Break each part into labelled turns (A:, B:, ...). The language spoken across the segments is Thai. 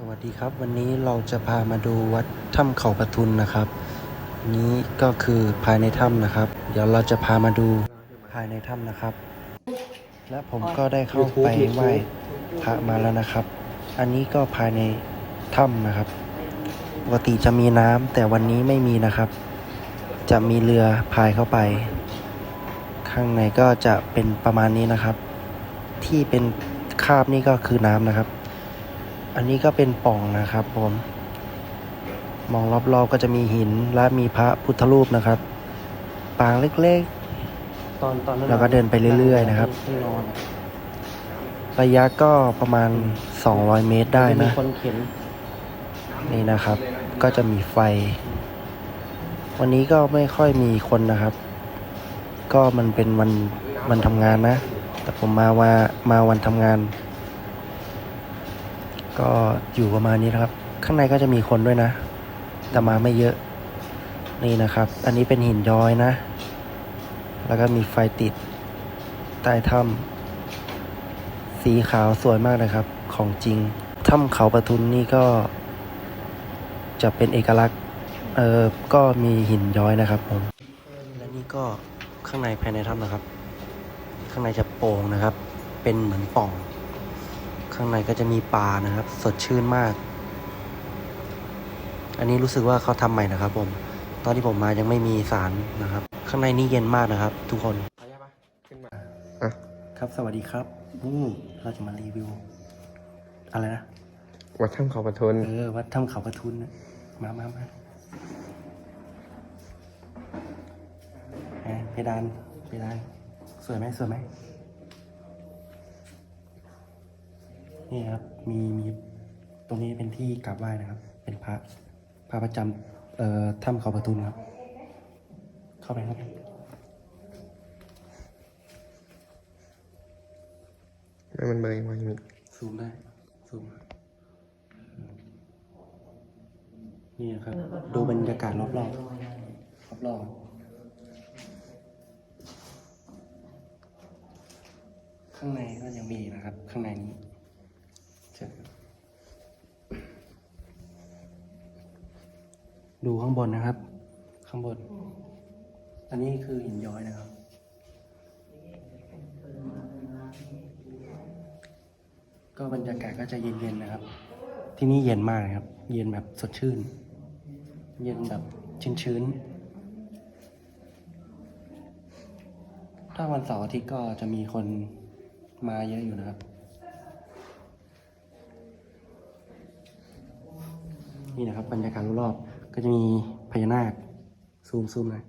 A: สวัสดีครับ วันนี้เราจะพามาดูวัดถ้ำเขาปะทุนนะครับ นี้ก็คือภายในถ้ำนะครับ เดี๋ยวเราจะพามาดูภายในถ้ำนะครับ และผมก็ได้เข้าไปไหว้พระมาแล้วนะครับ อันนี้ก็ภายในถ้ำนะครับปกติจะมีน้ำแต่วันนี้ไม่มีนะครับ จะมีเรือพายเข้าไป ข้างในก็จะเป็นประมาณนี้นะครับ ที่เป็นคราบนี่ก็คือน้ำนะครับ อันนี้ก็เป็นปล่องนะครับผม มองรอบๆก็จะมีหินและมีพระพุทธรูปนะครับ ปางเล็ก
B: ตอนตอนนั้น
A: แล้วก็เดินไปเรื่อยๆนะครับ
B: ที่นอน
A: ๆระยะก็ประมาณ 200 เมตรได้
B: มี
A: นะ
B: คนเข็น
A: นี่นะครับ ก็จะมีไฟ วันนี้ก็ไม่ค่อยมีคนนะครับ ก็มันเป็นวันวันทำงานนะ แต่ผมมาว่ามาวันทำงาน ก็อยู่ประมาณนี้นะครับ ข้างในก็จะมีคนด้วยนะ แต่มาไม่เยอะ นี่นะครับ อันนี้เป็นหินย้อยนะ แล้วก็มีไฟติดใต้ถ้ำสีขาวสวยมากนะครับ ของจริง ถ้ำเขาปะทุนนี่ก็ จะเป็นเอกลักษณ์ เออก็มีหินย้อยนะครับผม และนี่ก็ข้างในภายในถ้ำนะครับ ข้างในจะโปร่งนะครับ เป็นเหมือนป่อง ข้างในก็จะมีปลานะครับ สดชื่นมาก อันนี้รู้สึกว่าเขาทำใหม่นะครับ ผม ตอนที่ผมมายังไม่มีสารนะครับ ข้างในนี่เย็นมากนะครับ ทุกคน
C: อะ
A: ครับสวัสดีครับนี่เราจะมารีวิว อะไรนะ
C: วัดถ้ำเขาปะทน
A: เออวัดถ้ำเขากระทุนนะมามามาแหมเพดานเพดานสวยไหมสวยไหม นี่ครับ มีมีตรงนี้เป็นที่กราบไหว้นะครับ เป็นพระพระประจำเอ่อถ้ำเขาประทุนครับ เข้าไปครับ
C: แล้วมันเบยมาอย่างนี้
A: ซูมได้ ซูมนี่นะครับ ดูบรรยากาศรอบๆรอบๆข้างในก็ยังมีนะครับ ข้างในนี้เชิญครับ ดูข้างบนนะครับ ข้างบน อันนี้คือหินย้อยนะครับ ก็บรรยากาศก็จะเย็นๆนะครับ ที่นี่เย็นมากนะครับ เย็นแบบสดชื่น เย็นแบบชื้นๆ ถ้าวันเสาร์อาทิตย์ก็จะมีคนมาเยอะอยู่นะครับนี่นะครับบรรยากาศรอบๆ ก็จะมีพญานาค ซูมซูมหน่อย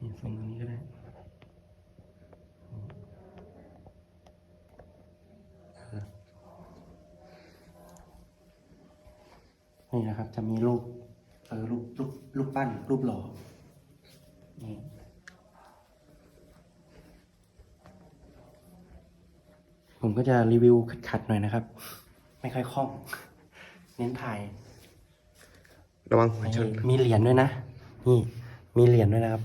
A: นี่ซูมตรงนี้ก็ได้นี่นะครับ จะมีรูปเออรูปรูปรูปปั้น รูปหล่อนี่ผมก็จะรีวิวขัดๆหน่อยนะครับ ไม่ค่อยคล่อง เน้นถ่าย
C: ระวังหัวชน
A: มีเหรียญด้วยนะ นี่ มีเหรียญด้วยนะครับ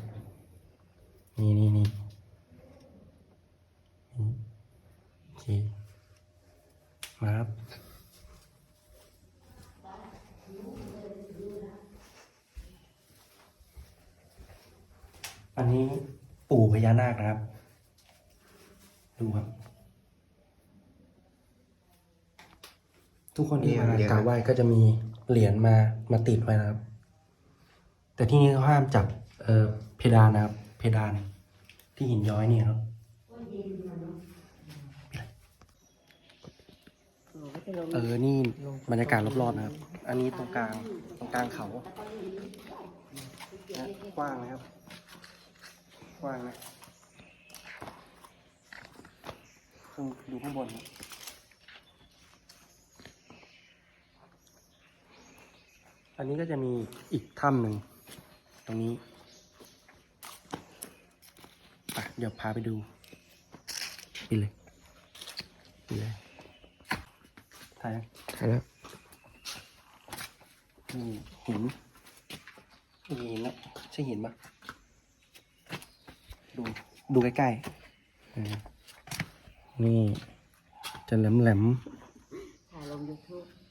A: นี่นี่นี่โอเคมาครับอันนี้ปู่พญานาคนะครับ ดูครับ ทุกคนที่มากราบไหว้ก็จะมี เหรียญมามาติดไว้นะครับ แต่ที่นี่เขาห้ามจับเอ่อเพดานนะครับ เพดานที่หินย้อยนี่ครับเออ นี่บรรยากาศรอบๆนะครับ อันนี้ตรงกลางตรงกลางเขานะกว้างนะครับ กว้างนะข้างดูข้างบนนะ อันนี้ก็จะมีอีกถ้ำหนึ่งตรงนี้อะเดี๋ยวพาไปดูไปเลยไปเลยถ่ายยัง
C: ถ่ายแล้ว
A: นี่หินนี่หินนะใช่หินปะดูดูใกล้ๆเออนี่จะแหลมแหลม
D: ถ่ายลงยูทูบ
A: ๆ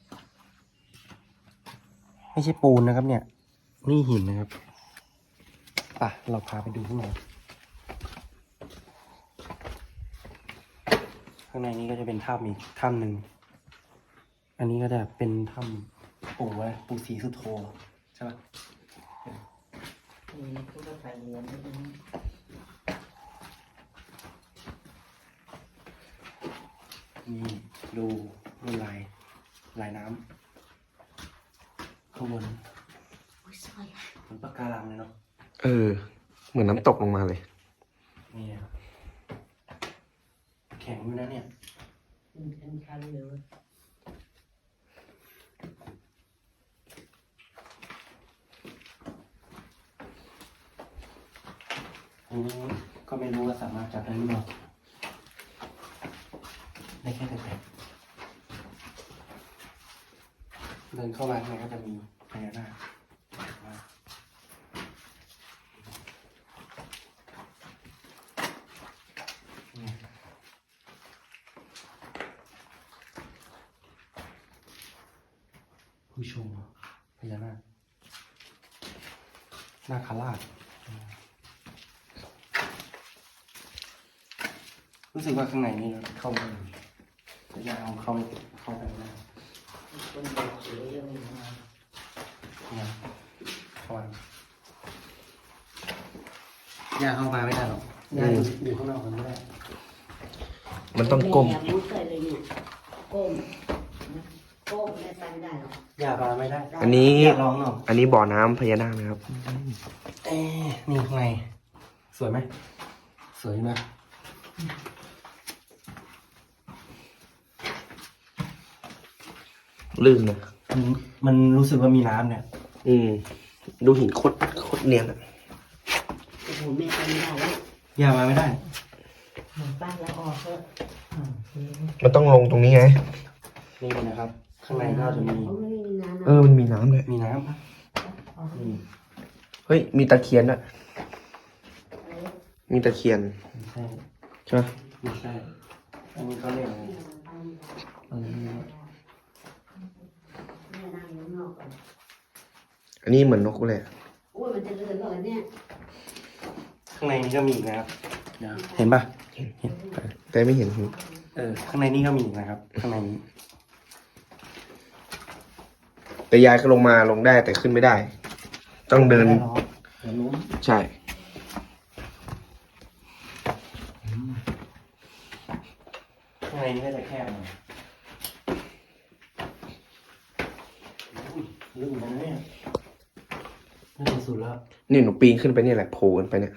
A: ไม่ใช่ปูนนะครับเนี่ย นี่หินนะครับป่ะเราพาไปดูข้างในข้างในนี้ก็จะเป็นถ้ำอีกถ้ำหนึ่ง อันนี้ก็จะเป็นถ้ำปู่อะไรปู่ศรีสุโธใช่ปะ
B: มีผู้รับไปเรียนด้วยนะ
A: นี่ดูดูลายลายน้ำ ข้างบน
B: โอ้ยสวยอะ
A: เหมันปะการังเลยเนาะ
C: เออ เหมือนน้ำตกลงมาเลย
A: นี่ครับแข็งอยู่นะเนี่ย
B: ขึ้นชั้นชั้นเลย
A: อันนี้ก็ไม่รู้ว่าสามารถจับได้หรือเปล่าได้แค่แต่ เดินเข้ามาข้างในก็จะมีพญานาคผู้ชมพญานาคนาคราชรู้สึกว่าข้างในนี่เข้าไม่ได้จะยากเอาเข้าเข้าไปไม่ได้
B: คนบอกสวยยังไม่มา
A: เนี่ยเข้ามาอยากเข้ามาไม่ได้หรอกอยากอยู่อยู่ข้างนอกมันไม่ได้
C: มันต้องก้ม
B: แมุดใส่เลยเนี่ยก้มนะก้มไม่ไปไม่ได้หรอก
A: อยากมาไม่ได้
C: อันนี้
A: อยากลองหน่อย
C: อันนี้บ่อน้ำพญานาคนะครับ
A: เอ๊ะนี่ข้างในสวยไหมสวยไหม
C: ลื่นนะ
A: มันมันรู้สึกว่ามีน้ำเนี่ย
C: อืม ดูหินโคตรโคตรเนียนอะ
B: โอ้โหไม่ไปไม่ได้แล้ว
A: อยากมาไม่ได้
B: หนูป้าแล้วออกเถอะอ่าโอเค
C: มันต้องลงตรงนี้ไง
A: นี่นะครับ ข้างในก็จะมี
B: เขาไม่มีน้ำนะ
C: เออ มันมีน้ำเลย
A: มีน้ำครับ
B: เอาไป
A: นี่
C: เฮ้ย มีตะเคียนอะมีตะเคียน
A: ไม่ใช่
C: ใช่ไหม
A: ไม่ใช่อันนี้เขาเรียกอะไรอันนี้
B: แม่นั่งอยู่ข้างนอกก่อน
C: อันนี้เหมือนนกเลยอะ
B: อุ้ยมันจะเลื่อนก่อนเนี่ย
A: ข้างในนี้ก็มีอีกนะครับเห็นปะเห็น
C: แต่ไม่เห็นหิน
A: เออ ข้างในนี้ก็มีอีกนะครับ ข้างในนี้
C: แต่ยายก็ลงมาลงได้แต่ขึ้นไม่ได้ ต้องเดิน
A: ไม่หรอกเดี๋ยวล้ม
C: ใช่
A: ข้างในนี้ก็จะแคบหน่อยอุ้ยลึกเหมือนกันนะเนี่ยน่าจะ สุดแล้ว
C: นี่หนูปีนขึ้นไปเนี่ยแหละโผล่ขึ้นไปเนี่ย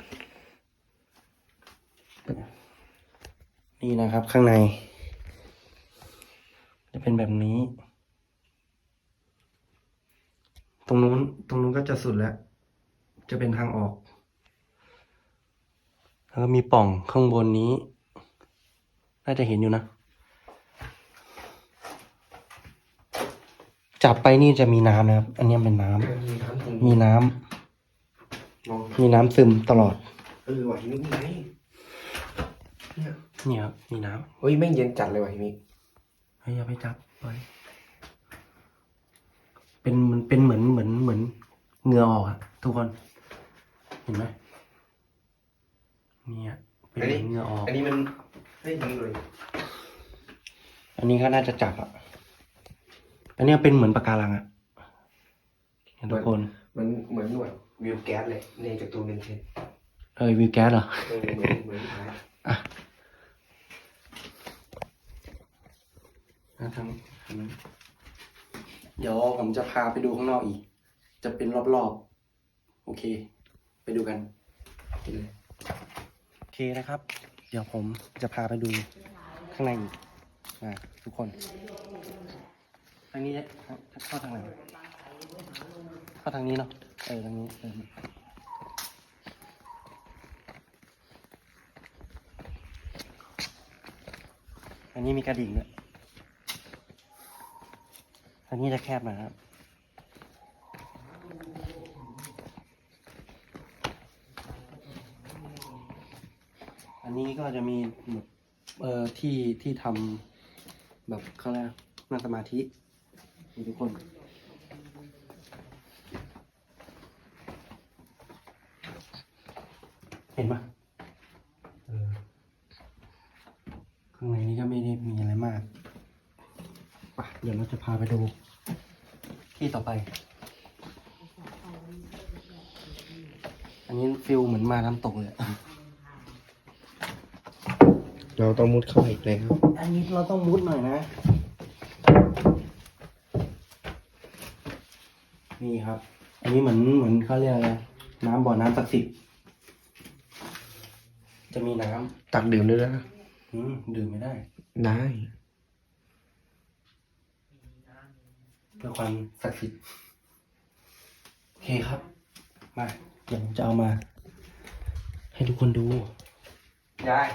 A: นี่นะครับข้างใน จะเป็นแบบนี้ ตรงนู้นตรงนู้นก็จะสุดแล้ว จะเป็นทางออก แล้วก็มีปล่องข้างบนนี้ น่าจะเห็นอยู่นะ จับไปนี่จะมีน้ำนะครับ อันนี้เป็นน้ำ มีน้ำ
C: มอง
A: มีน้ำซึมตลอด
C: เออว่ะหินนี่ไงเนี่ย
A: เนี่ยครับมีน้ำ
C: เฮ้ยแม่งเย็นจัดเลยว่ะหินนี่
A: เฮ้ยอย่าไปจับไปเป็นมันเป็นเหมือนเหมือนเหมือนเหงื่อออกอะทุกคน เห็นไหมเนี่ยเป็นเหมือนเหงื่อออก
C: อันนี้มันเฮ้ยยิงเลย
A: อันนี้ก็น่าจะจับอะอันเนี้ยเป็นเหมือนปะการังอะเนี่ยทุกคน
C: มันเหมือนหน่วย วิวแก๊สเลยในจากตัวหนึ่งเช่น
A: เอ้ยวิวแก๊สเหรอ
C: เออเหมือนเหมือนท้าย
A: อะนะทางทางนั้นเดี๋ยวผมจะพาไปดูข้างนอกอีก จะเป็นรอบๆ โอเค ไปดูกันไปเลยโอเคนะครับ เดี๋ยวผมจะพาไปดูข้างในอีกอะทุกคนทางนี้จะเข้าทางไหนเข้าทางนี้เนาะ เออทางนี้อันนี้มีกระดิ่งด้วยอันนี้จะแคบน่อยครับอันนี้ก็จะมีแบบเอ่อที่ที่ทำแบบเขาเรียกนั่งสมาธิทุกคน เห็นปะเออข้างในนี้ก็ไม่ได้มีอะไรมากไปเดี๋ยวเราจะพาไปดู ที่ต่อไป อันนี้ฟิลเหมือนมาน้ำตกเลยอะ
C: เราต้องมุดเข้าอีกแล้ว
A: อันนี้เราต้องมุดหน่อยนะ นี่ครับ อันนี้เหมือนเหมือนเขาเรียกอะไรน้ำบ่อน้ำศักดิ์สิทธิ์จะมีน้
C: ตักดื่มด้วยนะำ
A: อืมดื่มไม่ได้
C: ได้
A: เพื่อความศักดิ์สิทธิ์โอเคครับ มาเดี๋ยวผมจะเอามา ให้ทุกคนดู
C: ยาย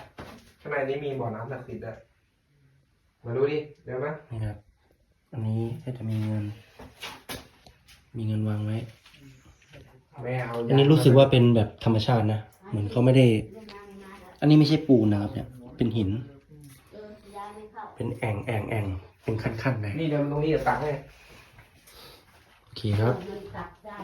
C: ข้างในนี้มีบ่อน้ำศักดิ์สิทธิ์อะมาดูดิเดี๋ยวนะ
A: นี่ครับ อันนี้ก็จะมีเงิน มีเงินวางไว้
C: แม่เอา
A: อันนี้รู้สึกว่าเป็นแบบธรรมชาตินะ เหมือนเขาไม่ได้ อันนี้ไม่ใช่ปูนนะครับเนี่ย เป็นหิน เป็นแอ่งแอ่งแอ่งเป็นขั้นๆเลย
C: นี่เดินตรงนี้จะตักให้
A: โอเคครับ
B: มันตักได้